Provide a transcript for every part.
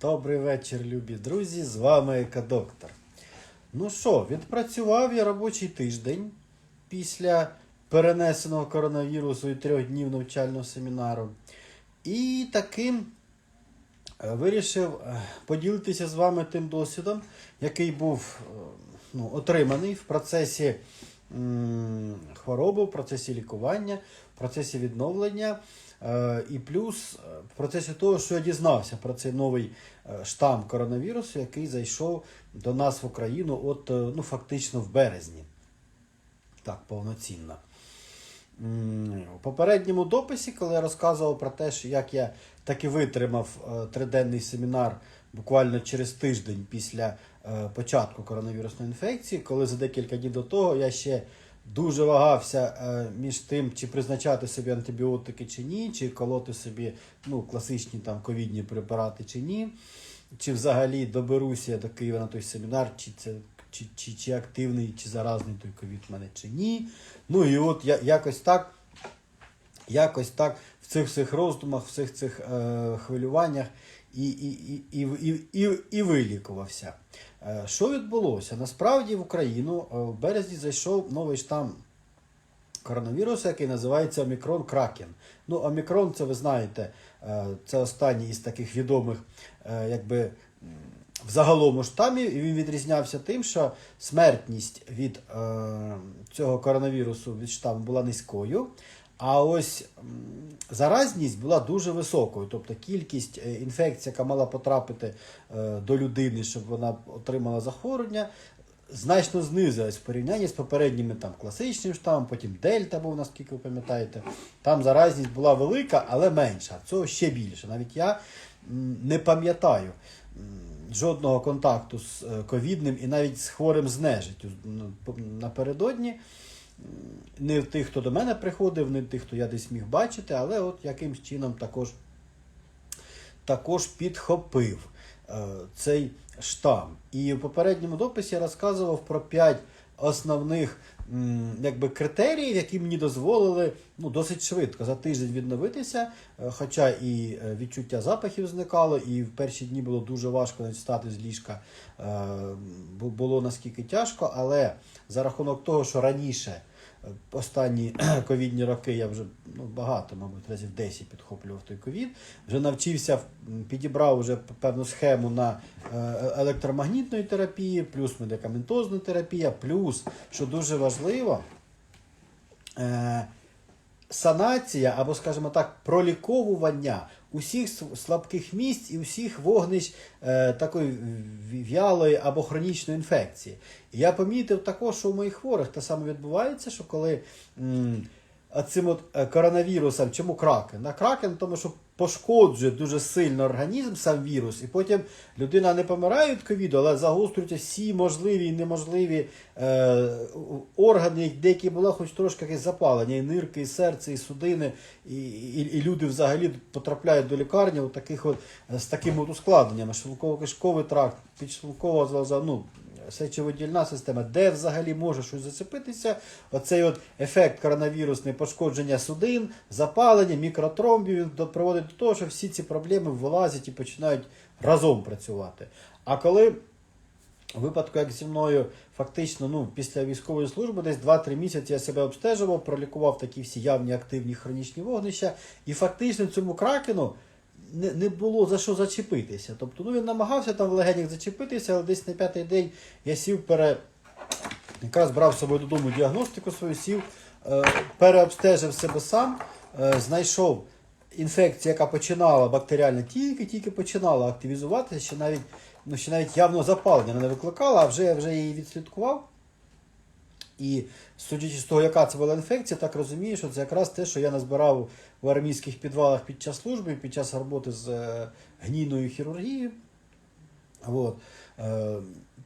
Добрий вечір, любі друзі. З вами Екодоктор. Ну що, відпрацював я робочий тиждень після перенесеного коронавірусу і трьох днів навчального семінару. І таким е, вирішив е, поділитися з вами тим досвідом, який був е, ну, отриманий в процесі м, хвороби, в процесі лікування, в процесі відновлення. Е, І плюс е, в процесі того, що я дізнався про цей новий е, штам коронавірусу, який зайшов до нас в Україну от, ну, фактично в березні. Так, повноцінно. У попередньому дописі, коли я розказував про те, що як я таки витримав триденний семінар буквально через тиждень після початку коронавірусної інфекції, коли за декілька днів до того я ще дуже вагався е, між тим, чи призначати собі антибіотики чи ні, чи колоти собі ну, класичні там ковідні препарати чи ні, чи взагалі доберуся я до Києва на той семінар, чи це чи, чи, чи активний, чи заразний той ковід в мене, чи ні. Ну і от я, якось так, якось так в цих всіх роздумах, в цих цих е, хвилюваннях і, і, і, і, і, і, вилікувався. Е, що відбулося? Насправді в Україну е, в березні зайшов новий штам коронавірусу, який називається Омікрон Кракен. Ну, Омікрон, це ви знаєте, е, це останній із таких відомих, е, якби. Взагалом у штамів і він відрізнявся тим, що смертність від е, цього коронавірусу від штаму була низькою, а ось заразність була дуже високою. Тобто кількість е, інфекцій, яка мала потрапити е, до людини, щоб вона отримала захворювання, значно знизилась в порівнянні з попередніми там класичним штамом, потім Дельта був, наскільки ви пам'ятаєте. Там заразність була велика, але менша. Цього ще більше. Навіть я не пам'ятаю жодного контакту з е, ковідним і навіть з хворим з нежиттю напередодні. Не в тих, хто до мене приходив, не в тих, хто я десь міг бачити, але от якимсь чином також, також підхопив е, цей штам. І в попередньому дописі я розказував про п'ять основних якби, критеріїв, які мені дозволили ну, досить швидко за тиждень відновитися. Е, Хоча і е, відчуття запахів зникало, і в перші дні було дуже важко встати з ліжка. Е, Було наскільки тяжко, але за рахунок того, що раніше. Останні ковідні роки я вже ну, багато, мабуть, разів 10 підхоплював той ковід. Вже навчився, підібрав вже певну схему на е, електромагнітної терапії, плюс медикаментозна терапія, плюс, що дуже важливо, е, санація або, скажімо так, проліковування усіх слабких місць і усіх вогнищ е, такої в'ялої або хронічної інфекції. Я помітив також, що у моїх хворих те саме відбувається, що коли м, цим от е, коронавірусом, чому кракен? На кракен, тому що пошкоджує дуже сильно організм, сам вірус, і потім людина не помирає від ковіду, але загострюються всі можливі і неможливі е, органи, деякі було хоч трошки якесь запалення, і нирки, і серце, і судини, і, і, і люди взагалі потрапляють до лікарні от таких от, е, з такими от ускладненнями, шлунково-кишковий тракт, підшлункова ну, сечовидільна система, де взагалі може щось зацепитися. Оцей от ефект коронавірусний пошкодження судин, запалення, мікротромбів приводить до того, що всі ці проблеми вилазять і починають разом працювати. А коли у випадку, як зі мною, фактично, ну, після військової служби, десь 2-3 місяці я себе обстежував, пролікував такі всі явні активні хронічні вогнища, і фактично цьому кракену не, не було за що зачепитися. Тобто, ну він намагався там в легенях зачепитися, але десь на п'ятий день я сів пере. Якраз брав з собою додому діагностику свою, сів, е, переобстежив себе сам, е, знайшов інфекцію, яка починала бактеріальна тільки-тільки починала активізуватися, ще навіть, ну, ще навіть явно запалення не викликала, а вже я вже її відслідкував. І судячи з того, яка це була інфекція, так розумію, що це якраз те, що я назбирав в армійських підвалах під час служби, під час роботи з е, гнійною хірургією. От. Е,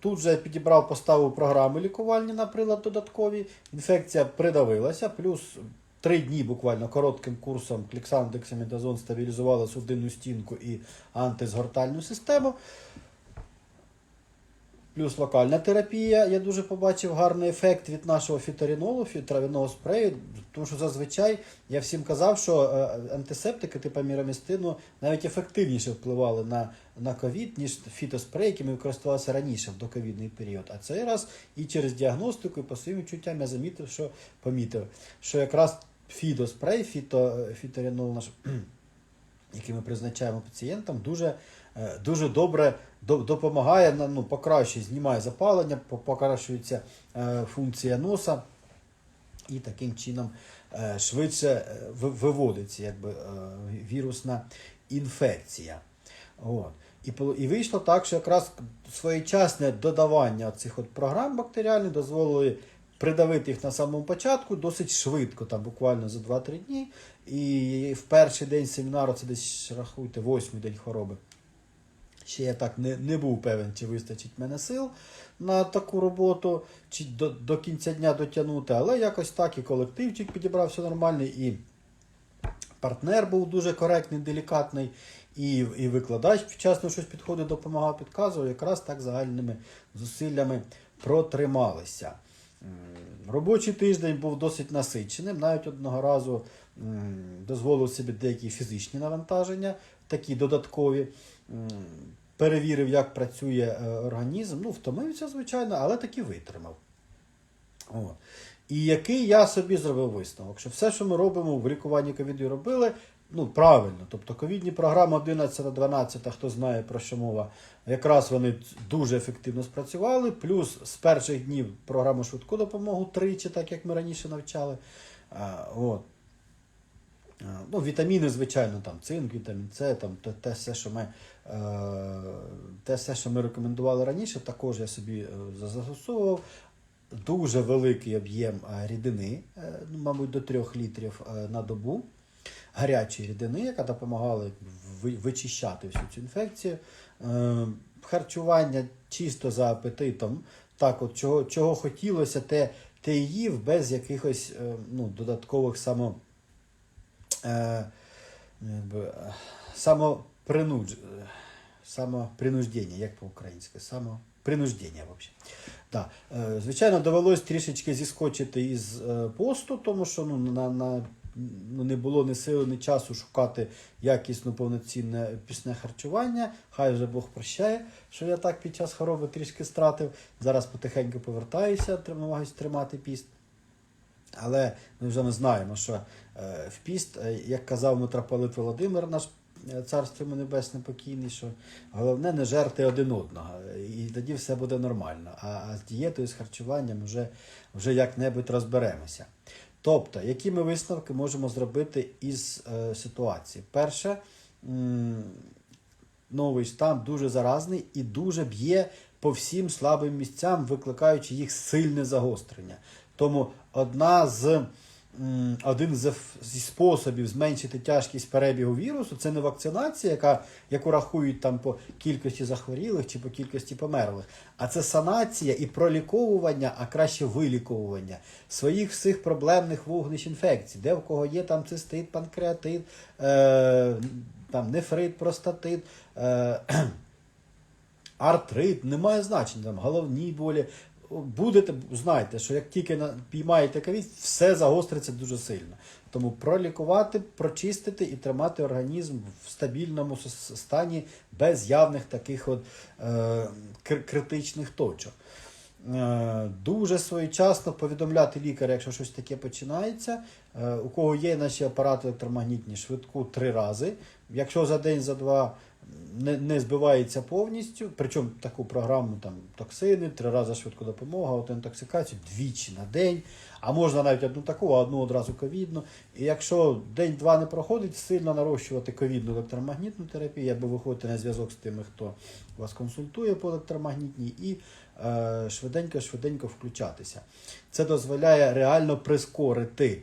Тут же підібрав, поставив програми лікувальні на прилад додаткові. Інфекція придавилася, плюс три дні буквально коротким курсом кліксан, дексамітазон стабілізували судинну стінку і антизгортальну систему. Плюс локальна терапія. Я дуже побачив гарний ефект від нашого фіторінолу, фі- трав'яного спрею. Тому що зазвичай я всім казав, що е, антисептики типу мірамістину навіть ефективніше впливали на, на ковід, ніж фітоспрей, якими використовувалися раніше в доковідний період. А цей раз і через діагностику, і по своїм відчуттям я замітив, що помітив, що якраз фітоспрей, фіто, фіторінол наш який ми призначаємо пацієнтам, дуже, е, дуже добре допомагає, ну, покращує, знімає запалення, покращується е, функція носа і таким чином е, швидше виводиться якби, вірусна інфекція. От. І, і вийшло так, що якраз своєчасне додавання цих от програм бактеріальних дозволили придавити їх на самому початку досить швидко, там буквально за 2-3 дні. І в перший день семінару, це десь рахуйте, восьмий день хвороби. Ще я так не, не був певен, чи вистачить мене сил на таку роботу, чи до, до кінця дня дотягнути, але якось так і колективчик підібрався нормальний, і партнер був дуже коректний, делікатний, і, і викладач вчасно щось підходив, допомагав, підказував, якраз так загальними зусиллями протрималися. Робочий тиждень був досить насиченим. Навіть одного разу дозволив собі деякі фізичні навантаження, такі додаткові. Перевірив, як працює е, організм. Ну, втомився, звичайно, але таки витримав. От. І який я собі зробив висновок, що все, що ми робимо в лікуванні ковіду, робили, ну, правильно. Тобто ковідні програми 11 12 хто знає про що мова, якраз вони дуже ефективно спрацювали. Плюс з перших днів програму швидку допомогу тричі, так як ми раніше навчали. А, от. Ну, вітаміни, звичайно, там цинк, вітамін С, там те, те, все, що ми, е, те все, що ми рекомендували раніше, також я собі е, застосовував. Дуже великий об'єм е, рідини, е, ну, мабуть, до 3 літрів на добу. Гарячої рідини, яка допомагала вичищати всю цю інфекцію. Е, Харчування чисто за апетитом. Так, от чого, чого хотілося, те, те їв без якихось е, ну, додаткових само, е, е, самопринуждення, як по-українськи, самопринуждення, взагалі. Да. Звичайно, довелось трішечки зіскочити із посту, тому що ну, на, на, ну, не було ні сили, ні часу шукати якісно повноцінне пісне харчування. Хай вже Бог прощає, що я так під час хвороби трішки стратив. Зараз потихеньку повертаюся, намагаюся тримати піст. Але ми вже ми знаємо, що е, в піст, е, як казав митрополит Володимир, наш е, царство йому небесне покійний, що головне не жерти один одного, і тоді все буде нормально. А з дієтою, з харчуванням вже, вже як-небудь розберемося. Тобто, які ми висновки можемо зробити із е, ситуації? Перше, м, новий штам дуже заразний і дуже б'є по всім слабим місцям, викликаючи їх сильне загострення. Тому одна з, один з, зі способів зменшити тяжкість перебігу вірусу це не вакцинація, яка, яку рахують там по кількості захворілих чи по кількості померлих, а це санація і проліковування, а краще виліковування своїх всіх проблемних вогнищ інфекцій, де в кого є там цистит, панкреатит, е, там нефрит, простатит. Е, артрит, немає значення, там, головні болі. Будете, знайте, що як тільки піймаєте ковід, все загостриться дуже сильно. Тому пролікувати, прочистити і тримати організм в стабільному стані без явних таких от, е, критичних точок. Е, Дуже своєчасно повідомляти лікаря, якщо щось таке починається. Е, У кого є наші апарати електромагнітні, швидку три рази. Якщо за день, за два не, не збивається повністю, причому таку програму там токсини, три рази швидку допомога, от інтоксикацію двічі на день, а можна навіть одну таку, а одну одразу ковідну. І якщо день-два не проходить, сильно нарощувати ковідну електромагнітну терапію, або виходити на зв'язок з тими, хто вас консультує по електромагнітній, і швиденько-швиденько включатися. Це дозволяє реально прискорити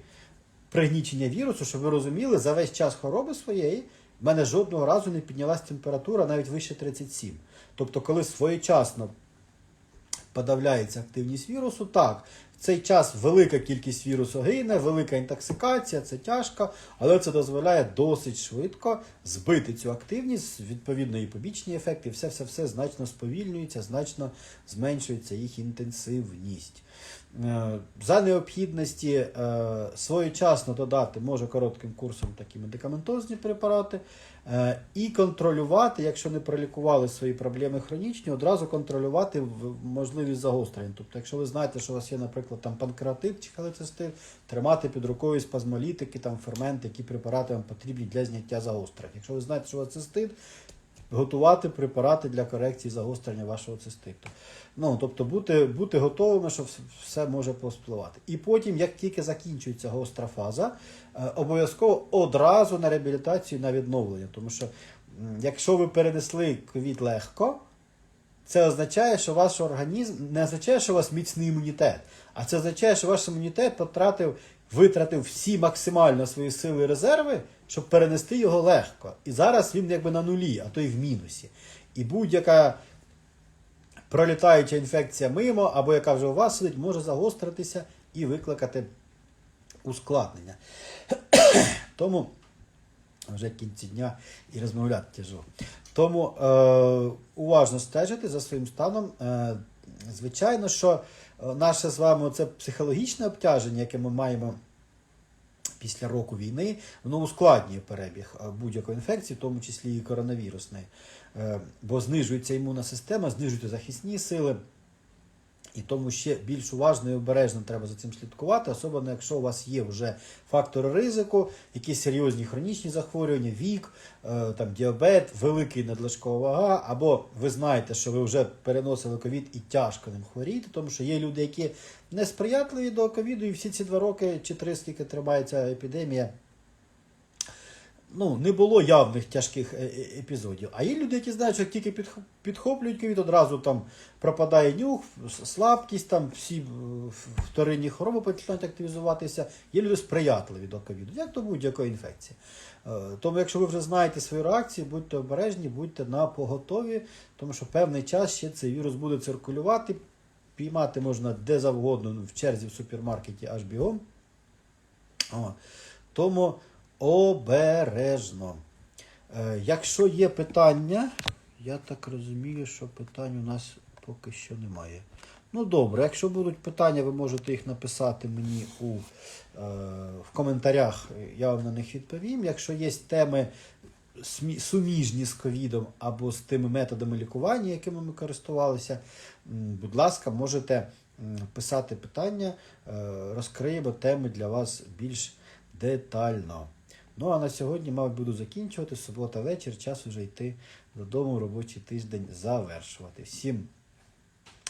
пригнічення вірусу, щоб ви розуміли, за весь час хвороби своєї в мене жодного разу не піднялась температура навіть вище 37. Тобто, коли своєчасно подавляється активність вірусу. Так, в цей час велика кількість вірусу гине, велика інтоксикація, це тяжко, але це дозволяє досить швидко збити цю активність, відповідно, і побічні ефекти, все, все, все значно сповільнюється, значно зменшується їх інтенсивність. Е, За необхідності е, своєчасно додати може коротким курсом такі медикаментозні препарати е, і контролювати, якщо не пролікували свої проблеми хронічні, одразу контролювати можливість загострення. Тобто, якщо ви знаєте, що у вас є, наприклад, там панкреатит чи холецистит, тримати під рукою спазмолітики, там ферменти, які препарати вам потрібні для зняття загострень. Якщо ви знаєте, що у вас цистит, готувати препарати для корекції загострення вашого циститу. Ну, тобто бути, бути готовими, що все може повпливати. І потім, як тільки закінчується гостра фаза, е, обов'язково одразу на реабілітацію на відновлення. Тому що якщо ви перенесли ковід легко, це означає, що ваш організм не означає, що у вас міцний імунітет, а це означає, що ваш імунітет потратив, витратив всі максимально свої сили і резерви, щоб перенести його легко. І зараз він якби на нулі, а то й в мінусі. І будь-яка пролітаюча інфекція мимо, або яка вже у вас сидить, може загостритися і викликати ускладнення. Тому вже в кінці дня і розмовляти тяжко. Тому е, уважно стежити за своїм станом. Е, звичайно, що наше з вами це психологічне обтяження, яке ми маємо після року війни, воно ускладнює перебіг е, будь-якої інфекції, в тому числі і коронавірусної. Е, бо знижується імунна система, знижуються захисні сили. І тому ще більш уважно і обережно треба за цим слідкувати, особливо якщо у вас є вже фактори ризику, якісь серйозні хронічні захворювання, вік, е, там, діабет, великий надлишкова вага, або ви знаєте, що ви вже переносили ковід і тяжко ним хворієте, тому що є люди, які несприятливі до ковіду, і всі ці два роки чи три, скільки тримається епідемія, ну, не було явних тяжких е, е, епізодів. А є люди, які знають, що як тільки підхоплюють ковід, одразу там пропадає нюх, слабкість, там всі е, вторинні хвороби починають активізуватися. Є люди сприятливі до ковіду, як до будь-якої інфекції. Тому, якщо ви вже знаєте свої реакції, будьте обережні, будьте на поготові, тому що певний час ще цей вірус буде циркулювати. Піймати можна де завгодно, в черзі в супермаркеті аж бігом. Тому обережно. Е, якщо є питання, я так розумію, що питань у нас поки що немає. Ну добре, якщо будуть питання, ви можете їх написати мені у, е, в коментарях, я вам на них відповім. Якщо є теми суміжні з ковідом або з тими методами лікування, якими ми користувалися, будь ласка, можете писати питання, е, розкриємо теми для вас більш детально. Ну а на сьогодні, мабуть, буду закінчувати. Субота вечір, час уже йти додому, робочий тиждень завершувати. Всім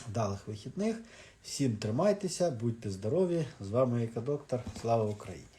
вдалих вихідних, всім тримайтеся, будьте здорові. З вами Ека Доктор. Слава Україні!